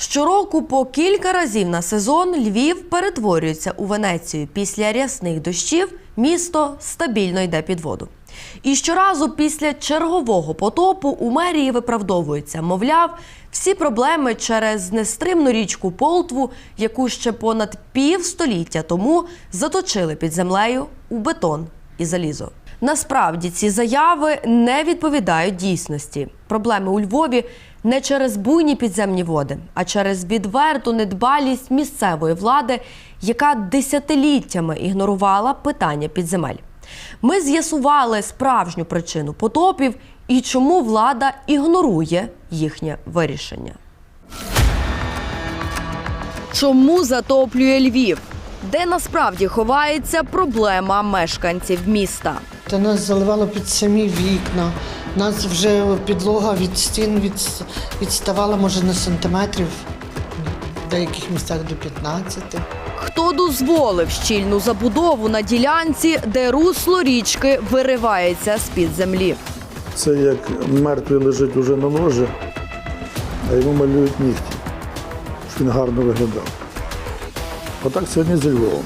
Щороку по кілька разів на сезон Львів перетворюється у Венецію. Після рясних дощів місто стабільно йде під воду. І щоразу після чергового потопу у мерії виправдовується, мовляв, всі проблеми через нестримну річку Полтву, яку ще понад півстоліття тому заточили під землею у бетон і залізо. Насправді ці заяви не відповідають дійсності. Проблеми у Львові не через буйні підземні води, а через відверту недбалість місцевої влади, яка десятиліттями ігнорувала питання підземель. Ми з'ясували справжню причину потопів і чому влада ігнорує їхнє вирішення. Чому затоплює Львів? Де насправді ховається проблема мешканців міста? Та нас заливало під самі вікна. Нас вже підлога від стін від, відставала, може, на сантиметрів, в деяких місцях до 15. Хто дозволив щільну забудову на ділянці, де русло річки виривається з-під землі? Це як мертвий лежить уже на ложі, а йому малюють нігті, щоб він гарно виглядав. Отак сьогодні зі Львовом.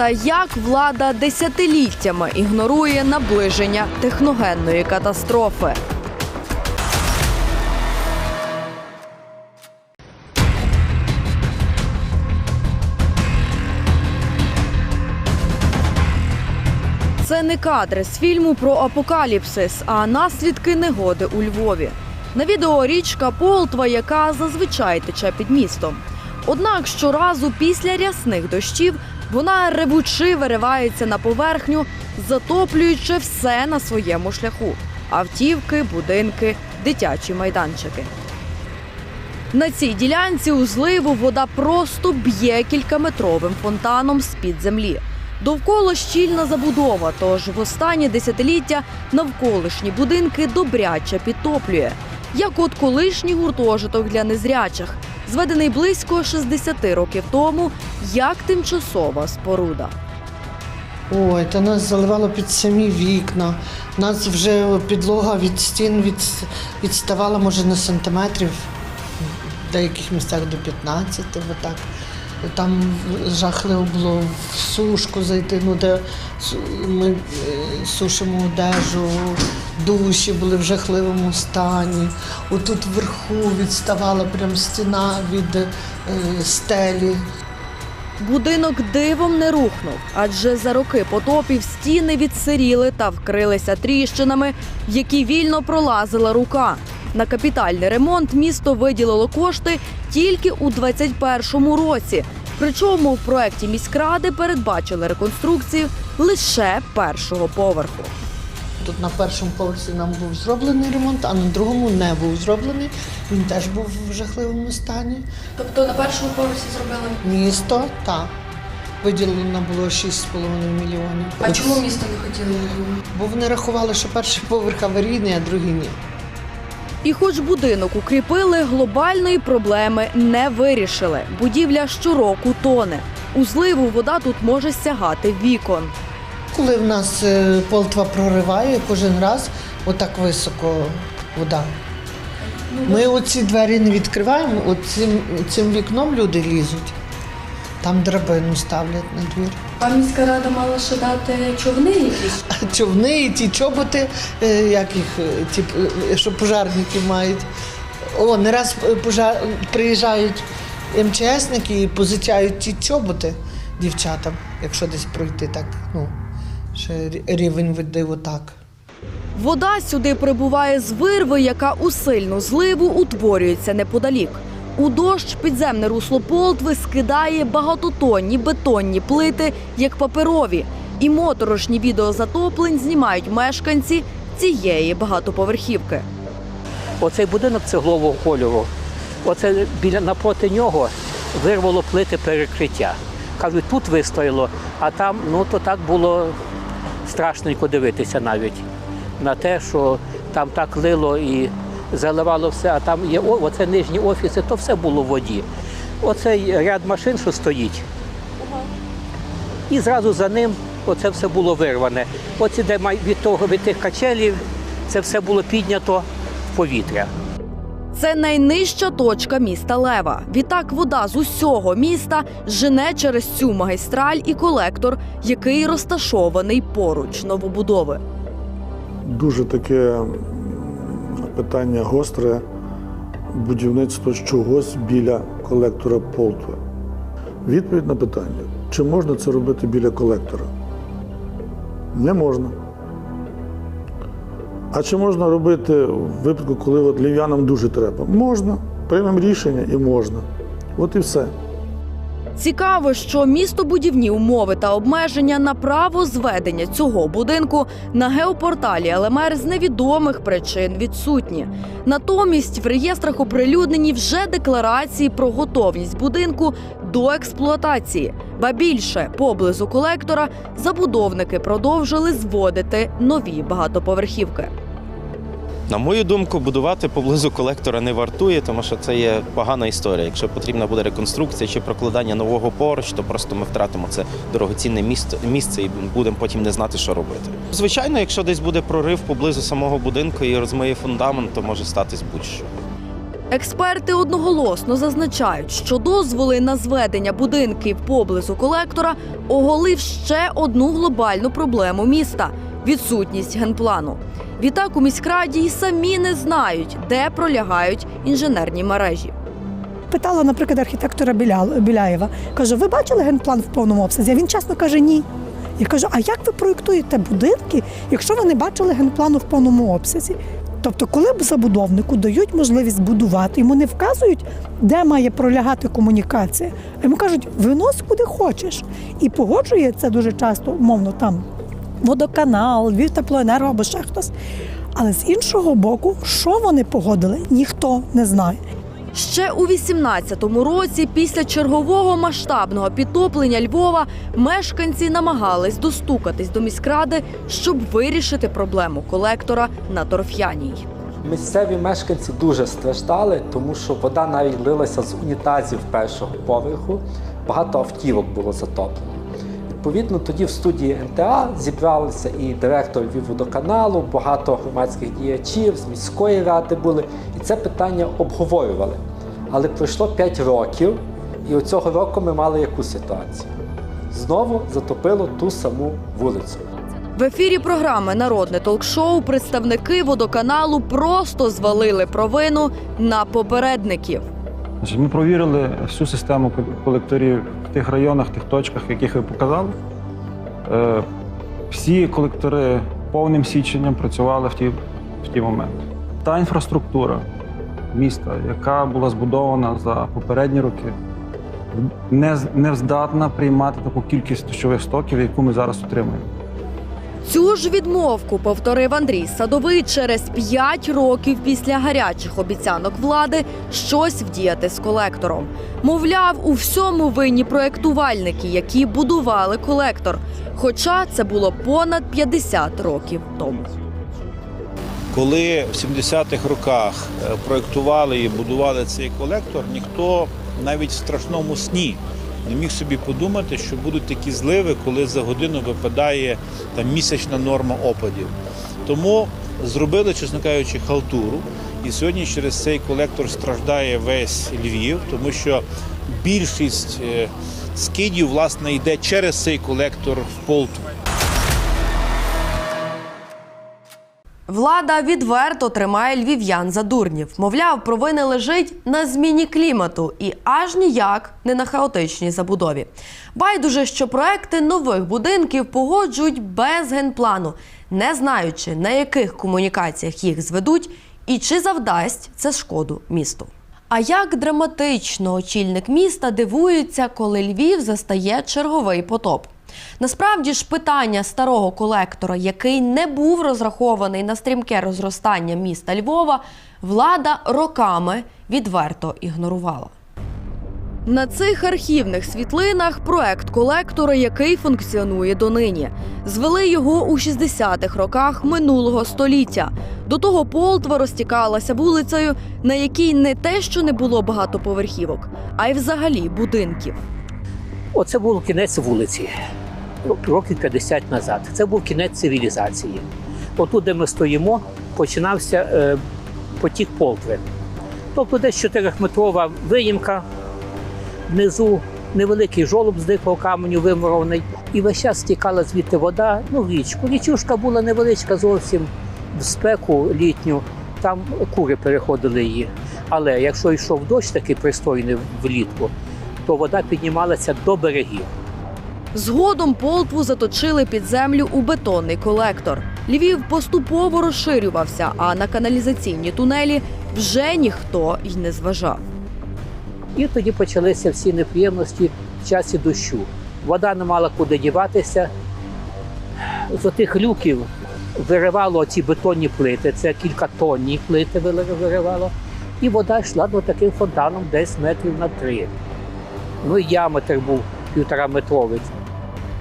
Та як влада десятиліттями ігнорує наближення техногенної катастрофи? Це не кадри з фільму про апокаліпсис, а наслідки негоди у Львові. На відео річка Полтва, яка зазвичай тече під містом. Однак щоразу після рясних дощів вона ревучи виривається на поверхню, затоплюючи все на своєму шляху: автівки, будинки, дитячі майданчики. На цій ділянці у зливу вода просто б'є кількаметровим фонтаном з-під землі. Довкола щільна забудова, тож в останні десятиліття навколишні будинки добряче підтоплює. Як от колишній гуртожиток для незрячих, зведений близько 60 років тому, як тимчасова споруда. Ой, та нас заливало під самі вікна. Нас вже підлога від стін від, відставала, може, на сантиметрів, в деяких місцях до 15. Отак. Там жахливо було в сушку зайти, ну, де ми е, сушимо одежу, душі були в жахливому стані. Отут вверху відставала прям стіна від е, стелі. Будинок дивом не рухнув, адже за роки потопів стіни відсиріли та вкрилися тріщинами, які вільно пролазила рука. На капітальний ремонт місто виділило кошти тільки у 2021 році. Причому в проєкті міськради передбачили реконструкцію лише першого поверху. Тут на першому поверсі нам був зроблений ремонт, а на другому не був зроблений. Він теж був в жахливому стані. Тобто на першому поверсі зробили. Місто так. Виділено було 6,5 мільйонів. А чому місто не хотіло? Бо вони рахували, що перший поверх аварійний, а другий ні. І хоч будинок укріпили, глобальної проблеми не вирішили. Будівля щороку тоне. У зливу вода тут може сягати вікон. Коли в нас е, полтва прориває кожен раз, отак високо вода. Ми оці двері не відкриваємо, от цим, цим вікном люди лізуть. Там драбину ставлять на двір. А міська рада мала ще дати човни якісь. човни і ті чоботи, е, як їх, е, ті, е, що пожарники мають. О, не раз пожар... приїжджають МЧСники і позичають ті чоботи дівчатам, якщо десь пройти так, ну, ще рівень води отак. Вода сюди прибуває з вирви, яка у сильну зливу утворюється неподалік. У дощ підземне русло Полтви скидає багатотонні бетонні плити, як паперові. І моторошні відеозатоплень знімають мешканці цієї багатоповерхівки. Оцей будинок цеглового кольору. Оце біля напроти нього вирвало плити перекриття. Кажуть, тут вистояло, а там ну то так було страшненько дивитися навіть на те, що там так лило і заливало все, а там є оце нижні офіси, то все було в воді. Оцей ряд машин, що стоїть. І зразу за ним оце все було вирване. Оці, де від того від тих качелів, це все було піднято в повітря. Це найнижча точка міста Лева. Відтак вода з усього міста жене через цю магістраль і колектор, який розташований поруч новобудови. Дуже таке питання гостре будівництво чогось біля колектора Полтви. Відповідь на питання, чи можна це робити біля колектора? Не можна. А чи можна робити в випадку, коли от львів'янам дуже треба? Можна. Приймемо рішення і можна. От і все. Цікаво, що містобудівні умови та обмеження на право зведення цього будинку на геопорталі ЛМР з невідомих причин відсутні. Натомість в реєстрах оприлюднені вже декларації про готовність будинку до експлуатації. Ба більше поблизу колектора забудовники продовжили зводити нові багатоповерхівки. На мою думку, будувати поблизу колектора не вартує, тому що це є погана історія. Якщо потрібна буде реконструкція чи прокладання нового поруч, то просто ми втратимо це дорогоцінне місце, і будемо потім не знати, що робити. Звичайно, якщо десь буде прорив поблизу самого будинку і розмиє фундамент, то може статись будь-що. Експерти одноголосно зазначають, що дозволи на зведення будинків поблизу колектора оголив ще одну глобальну проблему міста відсутність генплану. Відтак у міськраді й самі не знають, де пролягають інженерні мережі. Питала, наприклад, архітектора Біля- Біляєва. Кажу, ви бачили генплан в повному обсязі? А він чесно каже, ні. Я кажу, а як ви проєктуєте будинки, якщо ви не бачили генплану в повному обсязі? Тобто, коли б забудовнику дають можливість будувати, йому не вказують, де має пролягати комунікація. А йому кажуть, винось куди хочеш. І погоджує це дуже часто, умовно, там водоканал, Львів теплоенерго або ще хтось. Але з іншого боку, що вони погодили, ніхто не знає. Ще у 18-му році, після чергового масштабного підтоплення Львова, мешканці намагались достукатись до міськради, щоб вирішити проблему колектора на торф'яній. Місцеві мешканці дуже страждали, тому що вода навіть лилася з унітазів першого поверху. Багато автівок було затоплено. Відповідно, тоді в студії НТА зібралися і директор Львівводоканалу, багато громадських діячів з міської ради були, і це питання обговорювали. Але пройшло 5 років, і оцього року ми мали яку ситуацію? Знову затопило ту саму вулицю. В ефірі програми Народне толк-шоу представники водоканалу просто звалили провину на попередників. Ми провірили всю систему колекторів в тих районах, тих точках, яких ви показали. Е, Всі колектори повним січенням працювали в ті, в ті моменти. Та інфраструктура міста, яка була збудована за попередні роки, не, не здатна приймати таку кількість дощових стоків, яку ми зараз отримуємо. Цю ж відмовку повторив Андрій Садовий через 5 років після гарячих обіцянок влади щось вдіяти з колектором. Мовляв, у всьому винні проектувальники, які будували колектор. Хоча це було понад 50 років тому. Коли в 70-х роках е, проєктували і будували цей колектор, ніхто навіть в страшному сні не міг собі подумати, що будуть такі зливи, коли за годину випадає там місячна норма опадів. Тому зробили, чесно кажучи, халтуру. І сьогодні через цей колектор страждає весь Львів, тому що більшість е, скидів власне йде через цей колектор в Полтву. Влада відверто тримає львів'ян за дурнів. Мовляв, провина лежить на зміні клімату і аж ніяк не на хаотичній забудові. Байдуже, що проекти нових будинків погоджують без генплану, не знаючи на яких комунікаціях їх зведуть і чи завдасть це шкоду місту. А як драматично очільник міста дивується, коли Львів застає черговий потоп. Насправді ж питання старого колектора, який не був розрахований на стрімке розростання міста Львова, влада роками відверто ігнорувала. На цих архівних світлинах проект колектора, який функціонує донині. Звели його у 60-х роках минулого століття. До того Полтва розтікалася вулицею, на якій не те, що не було багатоповерхівок, а й взагалі будинків. Оце був кінець вулиці, років 50 назад. Це був кінець цивілізації. Отут, де ми стоїмо, починався е, потік Полтви. Тобто десь 4-метрова виїмка, внизу невеликий жолоб з дикого каменю вимурований, і весь час стікала звідти вода ну, річку. Річушка була невеличка зовсім в спеку літню, там кури переходили її. Але якщо йшов дощ такий пристойний влітку, то вода піднімалася до берегів. Згодом Полтву заточили під землю у бетонний колектор. Львів поступово розширювався, а на каналізаційні тунелі вже ніхто й не зважав. І тоді почалися всі неприємності в часі дощу. Вода не мала куди діватися. З отих люків виривало ці бетонні плити, це кількатонні плити виривало. І вода йшла до таким фонтаном десь метрів на три. Ну і діаметр був півтора метровий.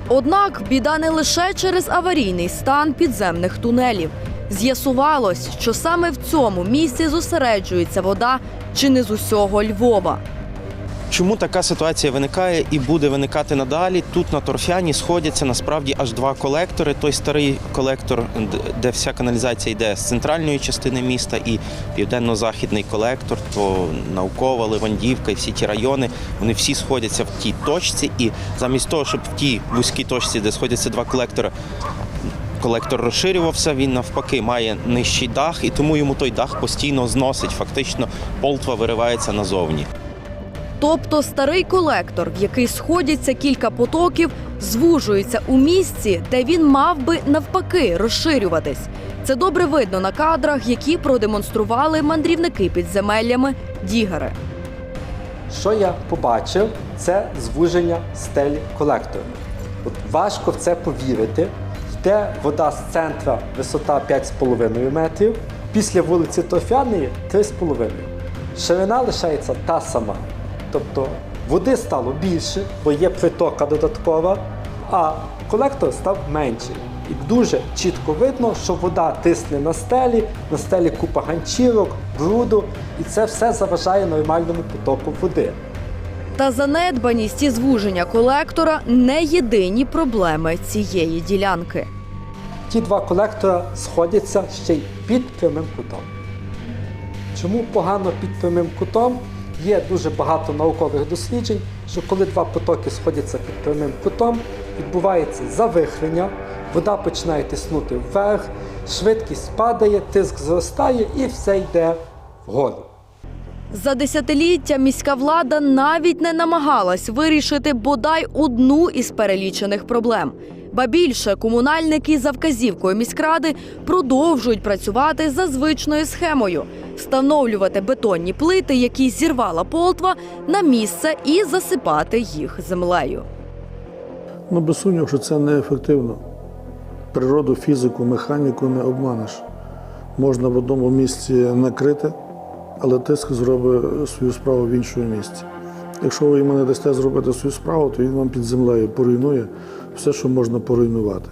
Однак біда не лише через аварійний стан підземних тунелів. З'ясувалось, що саме в цьому місці зосереджується вода чи не з усього Львова. Чому така ситуація виникає і буде виникати надалі? Тут на торфяні сходяться насправді аж два колектори. Той старий колектор, де вся каналізація йде з центральної частини міста, і південно-західний колектор, то наукова, Левандівка і всі ті райони. Вони всі сходяться в тій точці. І замість того, щоб в тій вузькій точці, де сходяться два колектори, колектор розширювався, він навпаки має нижчий дах, і тому йому той дах постійно зносить. Фактично, полтва виривається назовні. Тобто старий колектор, в який сходяться кілька потоків, звужується у місці, де він мав би навпаки розширюватись. Це добре видно на кадрах, які продемонстрували мандрівники підземеллями дігери. Що я побачив, це звуження стелі колектора. От важко в це повірити. Йде вода з центра, висота 5,5 метрів, після вулиці Торфяної 3,5. Ширина лишається та сама. Тобто води стало більше, бо є притока додаткова, а колектор став менший. І дуже чітко видно, що вода тисне на стелі, на стелі купа ганчірок, бруду, і це все заважає нормальному потоку води. Та занедбаність і звуження колектора не єдині проблеми цієї ділянки. Ті два колектора сходяться ще й під прямим кутом. Чому погано під прямим кутом? Є дуже багато наукових досліджень, що коли два потоки сходяться під прямим кутом, відбувається завихрення, вода починає тиснути вверх, швидкість падає, тиск зростає і все йде вгору. За десятиліття міська влада навіть не намагалась вирішити бодай одну із перелічених проблем. Ба більше комунальники за вказівкою міськради продовжують працювати за звичною схемою встановлювати бетонні плити, які зірвала полтва, на місце і засипати їх землею. Ну, без сумніву, що це неефективно. Природу, фізику, механіку не обманеш. Можна в одному місці накрити, але тиск зробить свою справу в іншому місці. Якщо ви йому не дасте зробити свою справу, то він вам під землею поруйнує все, що можна поруйнувати.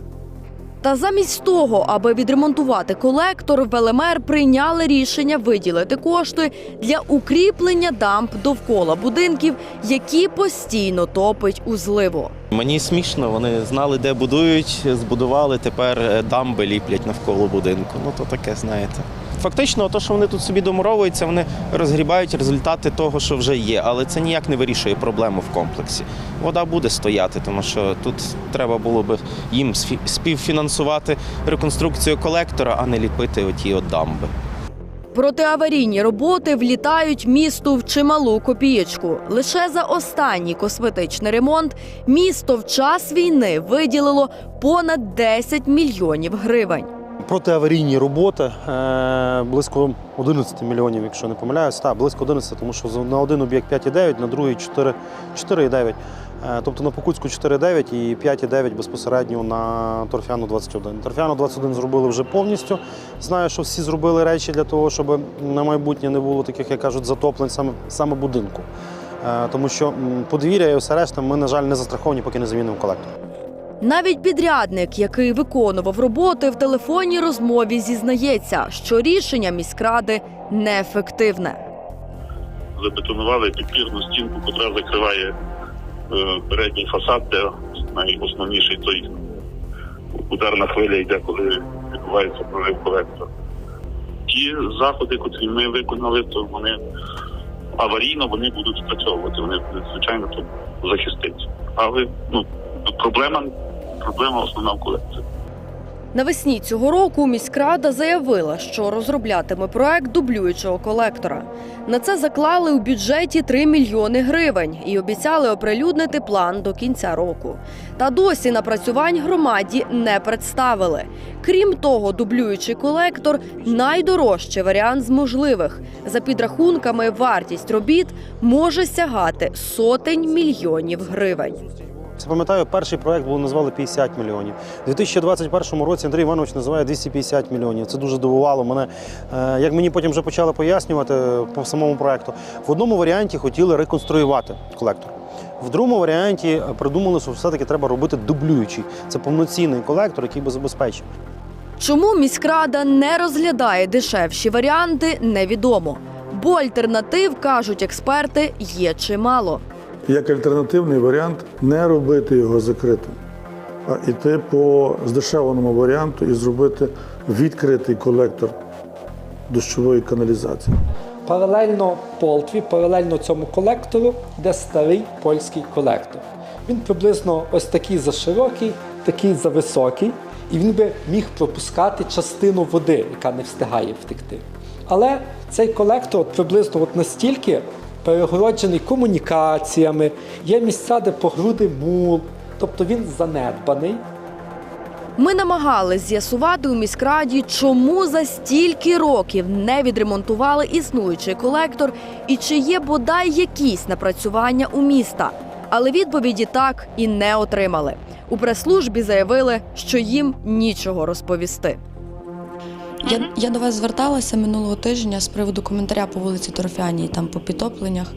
Та замість того, аби відремонтувати колектор, ВЛМР прийняли рішення виділити кошти для укріплення дамб довкола будинків, які постійно топить у зливу. Мені смішно, вони знали, де будують, збудували, тепер е, дамби ліплять навколо будинку. Ну то таке, знаєте. Фактично, то, що вони тут собі домуровуються, вони розгрібають результати того, що вже є, але це ніяк не вирішує проблему в комплексі. Вода буде стояти, тому що тут треба було би їм співфінансувати реконструкцію колектора, а не ліпити оті от дамби. Протиаварійні роботи влітають місту в чималу копієчку. Лише за останній косметичний ремонт місто в час війни виділило понад 10 мільйонів гривень. Протиаварійні роботи е, близько 11 мільйонів, якщо не помиляюсь. Так, близько 11, тому що на один об'єкт 5,9, на другий 4,9. Е, Тобто на Покутську 4,9 і 5,9 безпосередньо на Торфяну 21. Торфяну 21 зробили вже повністю. Знаю, що всі зробили речі для того, щоб на майбутнє не було таких, як кажуть, затоплень саме, саме будинку. Е, Тому що подвір'я і все решта ми, на жаль, не застраховані, поки не замінимо колектор. Навіть підрядник, який виконував роботи в телефонній розмові, зізнається, що рішення міськради неефективне. забетонували підпірну стінку, яка закриває е, передній фасад, де найосновніший той ударна хвиля йде, коли відбувається прорив колектора. Ті заходи, котрі ми виконали, то вони аварійно вони будуть спрацьовувати. Вони звичайно то захистить. Але ну проблема, проблема основна в колекції. Навесні цього року міськрада заявила, що розроблятиме проект дублюючого колектора. На це заклали у бюджеті 3 мільйони гривень і обіцяли оприлюднити план до кінця року. Та досі напрацювань громаді не представили. Крім того, дублюючий колектор найдорожчий варіант з можливих. За підрахунками, вартість робіт може сягати сотень мільйонів гривень. Це пам'ятаю, перший проект було назвали 50 мільйонів. У 2021 році Андрій Іванович називає 250 мільйонів. Це дуже дивувало мене. Е, Як мені потім вже почали пояснювати по самому проекту, в одному варіанті хотіли реконструювати колектор. В другому варіанті придумали, що все-таки треба робити дублюючий. Це повноцінний колектор, який би забезпечив. Чому міськрада не розглядає дешевші варіанти, невідомо. Бо альтернатив, кажуть експерти, є чимало. Як альтернативний варіант не робити його закритим, а йти по здешевленому варіанту і зробити відкритий колектор дощової каналізації. Паралельно Полтві, паралельно цьому колектору, йде старий польський колектор. Він приблизно ось такий заширокий, такий зависокий, і він би міг пропускати частину води, яка не встигає втекти. Але цей колектор приблизно от настільки перегороджений комунікаціями, є місця, де по груди мул, тобто він занедбаний. Ми намагались з'ясувати у міськраді, чому за стільки років не відремонтували існуючий колектор і чи є бодай якісь напрацювання у міста. Але відповіді так і не отримали. У прес-службі заявили, що їм нічого розповісти. Я, я до вас зверталася минулого тижня з приводу коментаря по вулиці Торфяній, там по підтопленнях.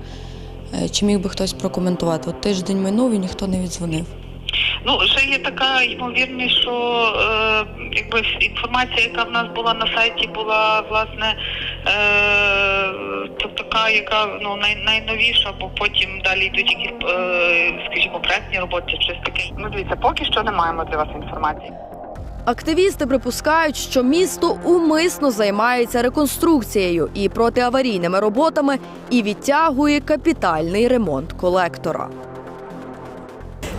Е, Чи міг би хтось прокоментувати? От тиждень минув і ніхто не віддзвонив. Ну, ще є така ймовірність, що е, якби інформація, яка в нас була на сайті, була власне е, то така, яка ну най, найновіша, бо потім далі йдуть якісь, е, скажімо, проектні роботи, чи щось таке. Ну, дивіться, поки що не маємо для вас інформації. Активісти припускають, що місто умисно займається реконструкцією і протиаварійними роботами і відтягує капітальний ремонт колектора.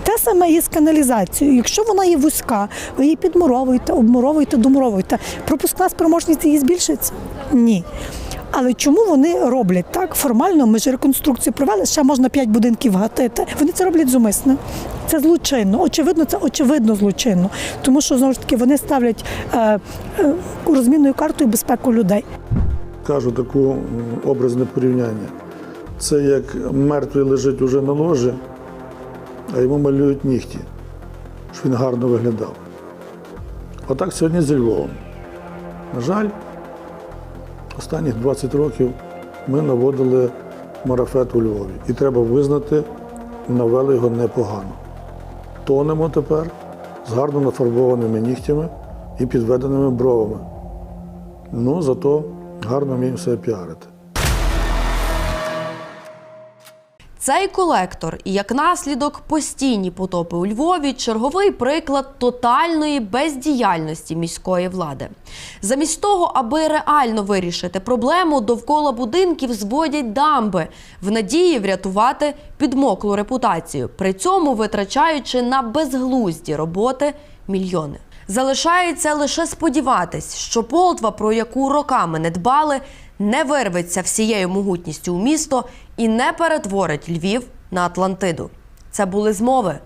Те саме є з каналізацією. Якщо вона є вузька, ви її підмуровуєте, обмуровуєте, домуровуєте. Пропускна спроможність її збільшиться? Ні. Але чому вони роблять так? Формально ми ж реконструкцію провели, ще можна п'ять будинків гатити. Вони це роблять зумисно. Це злочинно. Очевидно, це очевидно злочинно. Тому що знову ж таки вони ставлять е, е, розмінною картою безпеку людей. Кажу таку образне порівняння. Це як мертвий лежить уже на ложі, а йому малюють нігті, щоб він гарно виглядав. Отак сьогодні зі Львовом. На жаль, останніх 20 років ми наводили марафет у Львові. І треба визнати, навели його непогано. Тонемо тепер з гарно нафарбованими нігтями і підведеними бровами. Ну, зато гарно вміємо себе піарити. Цей колектор і як наслідок постійні потопи у Львові черговий приклад тотальної бездіяльності міської влади. Замість того, аби реально вирішити проблему, довкола будинків зводять дамби в надії врятувати підмоклу репутацію, при цьому витрачаючи на безглузді роботи мільйони. Залишається лише сподіватись, що Полтва, про яку роками не дбали, не вирветься всією могутністю у місто і не перетворить Львів на Атлантиду. Це були змови.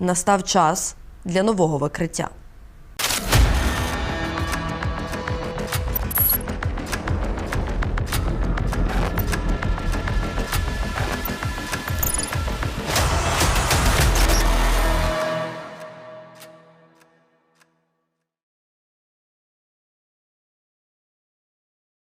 Настав час для нового викриття.